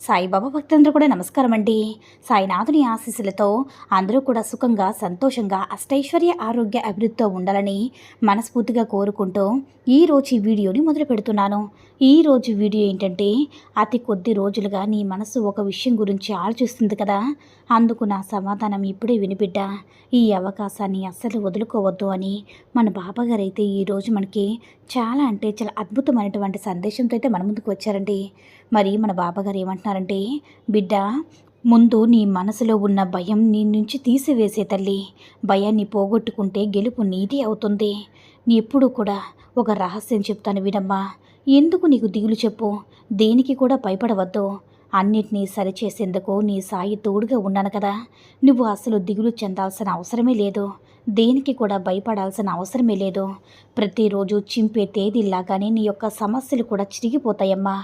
సాయిబాబా భక్తులందరూ కూడా నమస్కారం అండి సాయినాథుని ఆశీస్సులతో అందరూ కూడా సుఖంగా సంతోషంగా అష్టైశ్వర్య ఆరోగ్య అభివృద్ధితో ఉండాలని మనస్ఫూర్తిగా కోరుకుంటూ ఈరోజు ఈ వీడియోని మొదలు పెడుతున్నాను. ఈరోజు వీడియో ఏంటంటే అతి కొద్ది రోజులుగా నీ మనసు ఒక విషయం గురించి ఆలోచిస్తుంది కదా. అందుకు నా సమాధానం ఇప్పుడే వినిబిడ్డ ఈ అవకాశాన్ని అస్సలు వదులుకోవద్దు అని మన బాబాగారు అయితే ఈరోజు మనకి చాలా అంటే చాలా అద్భుతమైనటువంటి సందేశంతో అయితే మన ముందుకు వచ్చారండి. మరి మన బాబాగారు ఏమంటున్నారంటే బిడ్డ ముందు నీ మనసులో ఉన్న భయం నీ నుంచి తీసివేసే తల్లి. భయాన్ని పోగొట్టుకుంటే గెలుపు నీది అవుతుంది. నీ ఎప్పుడు కూడా ఒక రహస్యం చెప్తాను వినమ్మా. ఎందుకు నీకు దిగులు చెప్పు? దేనికి కూడా భయపడవద్దు. అన్నిటినీ సరిచేసేందుకు నీ సాయి తోడుగా ఉన్నాను కదా. నువ్వు అసలు దిగులు చెందాల్సిన అవసరమే లేదు. దేనికి కూడా భయపడాల్సిన అవసరమే లేదు. ప్రతిరోజు చింపే తేదీలాగానే నీ యొక్క సమస్యలు కూడా చిరిగిపోతాయమ్మా.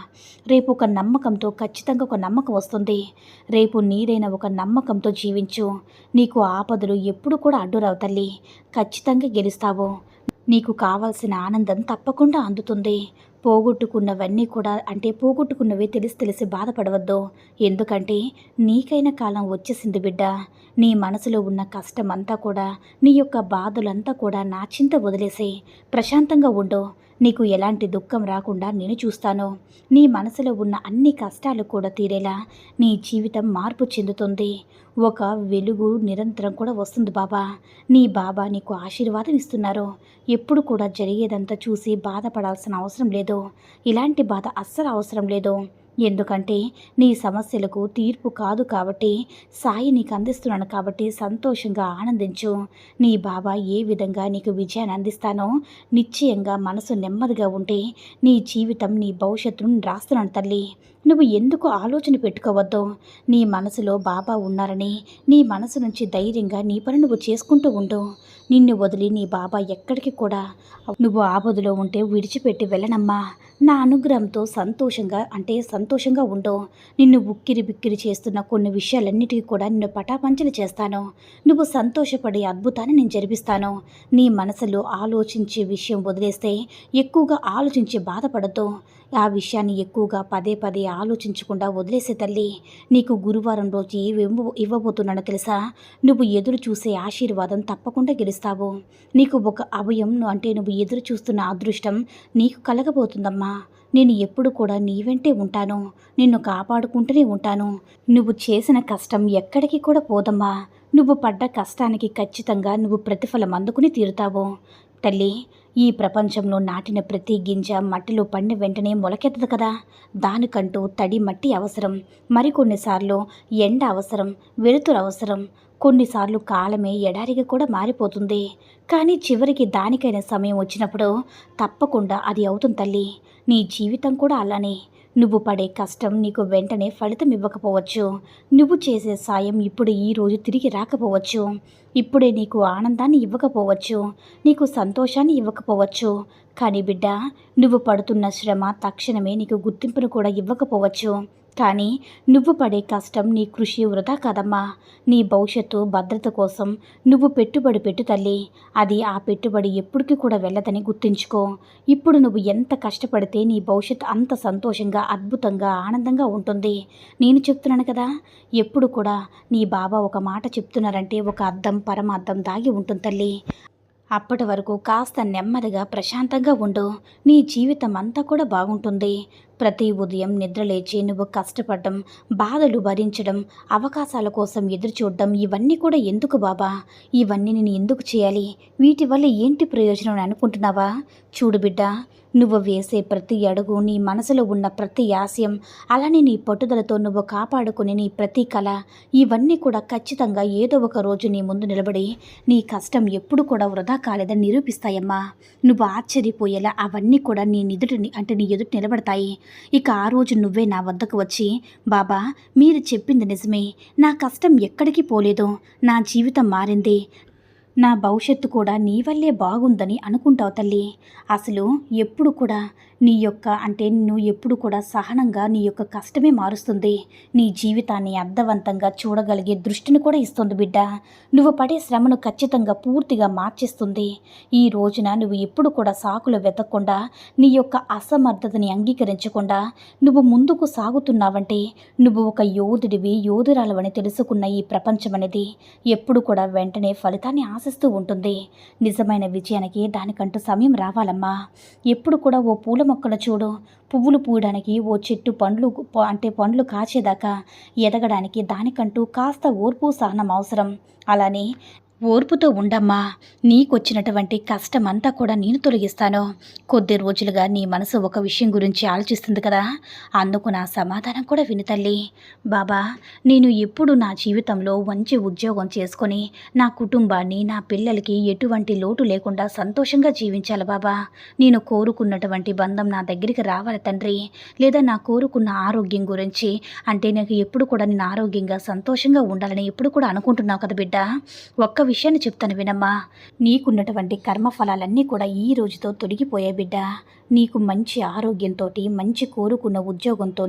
రేపు ఒక నమ్మకంతో ఖచ్చితంగా ఒక నమ్మకం వస్తుంది. రేపు నీదైన ఒక నమ్మకంతో జీవించు. నీకు ఆపదలు ఎప్పుడు కూడా అడ్డురావు తల్లి. ఖచ్చితంగా గెలుస్తావు. నీకు కావాల్సిన ఆనందం తప్పకుండా అందుతుంది. పోగొట్టుకున్నవన్నీ కూడా అంటే పోగొట్టుకున్నవి తెలిసి తెలిసి బాధపడవద్దు. ఎందుకంటే నీకైన కాలం వచ్చేసింది బిడ్డ. నీ మనసులో ఉన్న కష్టం అంతా కూడా నీ యొక్క బాధలంతా కూడా నా చింత వదిలేసి ప్రశాంతంగా ఉండు. నీకు ఎలాంటి దుఃఖం రాకుండా నేను చూస్తాను. నీ మనసులో ఉన్న అన్ని కష్టాలు కూడా తీరేలా నీ జీవితం మార్పు చెందుతుంది. ఒక వెలుగు నిరంతరం కూడా వస్తుంది బాబా. నీ బాబా నీకు ఆశీర్వాదం ఇస్తున్నారు ఎప్పుడు కూడా జరిగేదంతా చూసి బాధపడాల్సిన అవసరం లేదు. ఇలాంటి బాధ అస్సలు అవసరం లేదు. ఎందుకంటే నీ సమస్యలకు తీర్పు కాదు కాబట్టి సాయి నీకు అందిస్తున్నాను కాబట్టి సంతోషంగా ఆనందించు. నీ బాబా ఏ విధంగా నీకు విజయాన్ని అందిస్తానో నిశ్చయంగా మనసు నెమ్మదిగా ఉంటే నీ జీవితం నీ భవిష్యత్తును రాస్తున్నాను తల్లి. నువ్వు ఎందుకు ఆలోచన పెట్టుకోవద్దు? నీ మనసులో బాబా ఉన్నారని నీ మనసు నుంచి ధైర్యంగా నీ పని నువ్వు చేసుకుంటూ ఉండు. నిన్ను వదిలి నీ బాబా ఎక్కడికి కూడా? నువ్వు ఆపదలో ఉంటే విడిచిపెట్టి వెళ్ళనమ్మా. నా అనుగ్రహంతో సంతోషంగా అంటే సంతోషంగా ఉండు. నిన్ను ఉక్కిరి బిక్కిరి చేస్తున్న కొన్ని విషయాలన్నిటికీ కూడా నిన్ను పటాపంచలు చేస్తాను. నువ్వు సంతోషపడే అద్భుతాన్ని నేను జరిపిస్తాను. నీ మనసులో ఆలోచించే విషయం వదిలేస్తే ఎక్కువగా ఆలోచించి బాధపడద్దు. ఆ విషయాన్ని ఎక్కువగా పదే పదే ఆలోచించకుండా వదిలేసే తల్లి నీకు గురువారం రోజు ఏవి ఇవ్వబోతున్నానో తెలుసా? నువ్వు ఎదురు చూసే ఆశీర్వాదం తప్పకుండా గెలుస్తావు. నీకు ఒక అభయం అంటే నువ్వు ఎదురు చూస్తున్న అదృష్టం నీకు కలగబోతుందమ్మా. నేను ఎప్పుడు కూడా నీ వెంటే ఉంటాను. నిన్ను కాపాడుకుంటూనే ఉంటాను. నువ్వు చేసిన కష్టం ఎక్కడికి కూడా పోదమ్మా. నువ్వు పడ్డ కష్టానికి ఖచ్చితంగా నువ్వు ప్రతిఫలం అందుకుని తీరుతావు. తల్లి ఈ ప్రపంచంలో నాటిన ప్రతి గింజ మట్టిలో పండిన వెంటనే మొలకెత్తదు కదా? దానికంటూ తడి మట్టి అవసరం. మరికొన్నిసార్లు ఎండ అవసరం వెలుతురు అవసరం. కొన్నిసార్లు కాలమే ఎడారిగా కూడా మారిపోతుంది. కానీ చివరికి దానికైన సమయం వచ్చినప్పుడు తప్పకుండా అది అవుతుంది తల్లి. నీ జీవితం కూడా అలానే. నువ్వు పడే కష్టం నీకు వెంటనే ఫలితం ఇవ్వకపోవచ్చు. నువ్వు చేసే సాయం ఇప్పుడు ఈ రోజు తిరిగి రాకపోవచ్చు. ఇప్పుడే నీకు ఆనందాన్ని ఇవ్వకపోవచ్చు. నీకు సంతోషాన్ని ఇవ్వకపోవచ్చు. కానీ బిడ్డ నువ్వు పడుతున్న శ్రమ తక్షణమే నీకు గుర్తింపును కూడా ఇవ్వకపోవచ్చు. కానీ నువ్వు పడే కష్టం నీ కృషి వృధా కదమ్మా. నీ భవిష్యత్తు భద్రత కోసం నువ్వు పెట్టుబడి పెట్టు తల్లి. అది ఆ పెట్టుబడి ఎప్పటికీ కూడా వెళ్ళదని గుర్తుంచుకో. ఇప్పుడు నువ్వు ఎంత కష్టపడితే నీ భవిష్యత్తు అంత సంతోషంగా అద్భుతంగా ఆనందంగా ఉంటుంది. నేను చెప్తున్నాను కదా ఎప్పుడు కూడా నీ బాబా ఒక మాట చెప్తున్నారంటే ఒక అర్థం పరమార్థం దాగి ఉంటుంది తల్లి. అప్పటి వరకు కాస్త నెమ్మదిగా ప్రశాంతంగా ఉండు. నీ జీవితం అంతా కూడా బాగుంటుంది. ప్రతి ఉదయం నిద్రలేచి నువ్వు కష్టపడడం బాధలు భరించడం అవకాశాల కోసం ఎదురు చూడడం ఇవన్నీ కూడా ఎందుకు బాబా? ఇవన్నీ నేను ఎందుకు చేయాలి? వీటి వల్ల ఏంటి ప్రయోజనం అని అనుకుంటున్నావా? చూడు బిడ్డ నువ్వు వేసే ప్రతి అడుగు నీ మనసులో ఉన్న ప్రతి ఆశయం అలానే నీ పట్టుదలతో నువ్వు కాపాడుకునే నీ ప్రతి కళ ఇవన్నీ కూడా ఖచ్చితంగా ఏదో ఒక రోజు నీ ముందు నిలబడి నీ కష్టం ఎప్పుడు కూడా వృధా కాలేదని నిరూపిస్తాయమ్మా. నువ్వు ఆశ్చర్యపోయేలా అవన్నీ కూడా నీ నిదుటిని అంటే నీ ఎదుటి నిలబడతాయి. ఇక ఆ రోజు నువ్వే నా వద్దకు వచ్చి బాబా మీరు చెప్పింది నిజమే. నా కష్టం ఎక్కడికి పోలేదు నా జీవితం మారింది. నా భవిష్యత్తు కూడా నీ వల్లే బాగుందని అనుకుంటావు తల్లి. అసలు ఎప్పుడు కూడా నీ యొక్క అంటే నువ్వు ఎప్పుడు కూడా సహనంగా నీ యొక్క కష్టమే మారుస్తుంది. నీ జీవితాన్ని అర్థవంతంగా చూడగలిగే దృష్టిని కూడా ఇస్తుంది బిడ్డ. నువ్వు పడే శ్రమను ఖచ్చితంగా పూర్తిగా మార్చేస్తుంది. ఈ రోజున నువ్వు ఎప్పుడు కూడా సాకులు వెతకకుండా నీ యొక్క అసమర్థతని అంగీకరించకుండా నువ్వు ముందుకు సాగుతున్నావంటే నువ్వు ఒక యోధుడివి యోధురాలవని తెలుసుకున్న ఈ ప్రపంచం అనేది ఎప్పుడు కూడా వెంటనే ఫలితాన్ని ఆశ ఆశిస్తూ ఉంటుంది. నిజమైన విజయానికి దానికంటూ సమయం రావాలమ్మా. ఎప్పుడు కూడా ఓ పూల మొక్కను చూడు. పువ్వులు పూయడానికి ఓ చెట్టు పండ్లు అంటే పండ్లు కాచేదాకా ఎదగడానికి దానికంటూ కాస్త ఓర్పు సహనం అవసరం. అలానే ఓర్పుతో ఉండమ్మా. నీకొచ్చినటువంటి కష్టమంతా కూడా నేను తొలగిస్తాను. కొద్ది రోజులుగా నీ మనసు ఒక విషయం గురించి ఆలోచిస్తుంది కదా. అందుకు నా సమాధానం కూడా విను తల్లి. బాబా నేను ఎప్పుడు నా జీవితంలో మంచి ఉద్యోగం చేసుకొని నా కుటుంబాన్ని నా పిల్లలకి ఎటువంటి లోటు లేకుండా సంతోషంగా జీవించాలి బాబా. నేను కోరుకున్నటువంటి బంధం నా దగ్గరికి రావాలి తండ్రి. లేదా నా కోరుకున్న ఆరోగ్యం గురించి అంటే నాకు ఎప్పుడు కూడా నేను ఆరోగ్యంగా సంతోషంగా ఉండాలని ఎప్పుడు కూడా అనుకుంటున్నావు కదా బిడ్డ. ఒక్క విషయాన్ని చెప్తాను వినమ్మా. నీకున్నటువంటి కర్మఫలాలన్నీ కూడా ఈ రోజుతో తొలగిపోయే బిడ్డ. నీకు మంచి ఆరోగ్యంతో మంచి కోరుకున్న ఉద్యోగంతో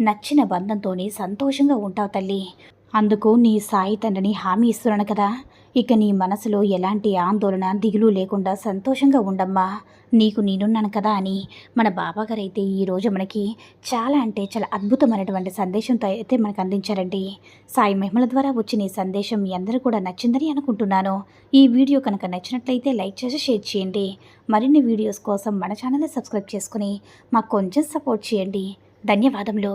నచ్చిన బంధంతో సంతోషంగా ఉంటావు తల్లి. అందుకు నీ సాయి తండ్రిని హామీ ఇస్తున్నాను కదా. ఇక నీ మనసులో ఎలాంటి ఆందోళన దిగులు లేకుండా సంతోషంగా ఉండమ్మా. నీకు నేనున్నాను కదా అని మన బాబాగారు అయితే ఈరోజు మనకి చాలా అంటే చాలా అద్భుతమైనటువంటి సందేశంతో అయితే మనకు అందించారండి. సాయి మహిమల ద్వారా వచ్చిన ఈ సందేశం మీ అందరూ కూడా నచ్చిందని అనుకుంటున్నాను. ఈ వీడియో కనుక నచ్చినట్లయితే లైక్ చేసి షేర్ చేయండి. మరిన్ని వీడియోస్ కోసం మన ఛానల్ని సబ్స్క్రైబ్ చేసుకుని మాకు కొంచెం సపోర్ట్ చేయండి. ధన్యవాదములు.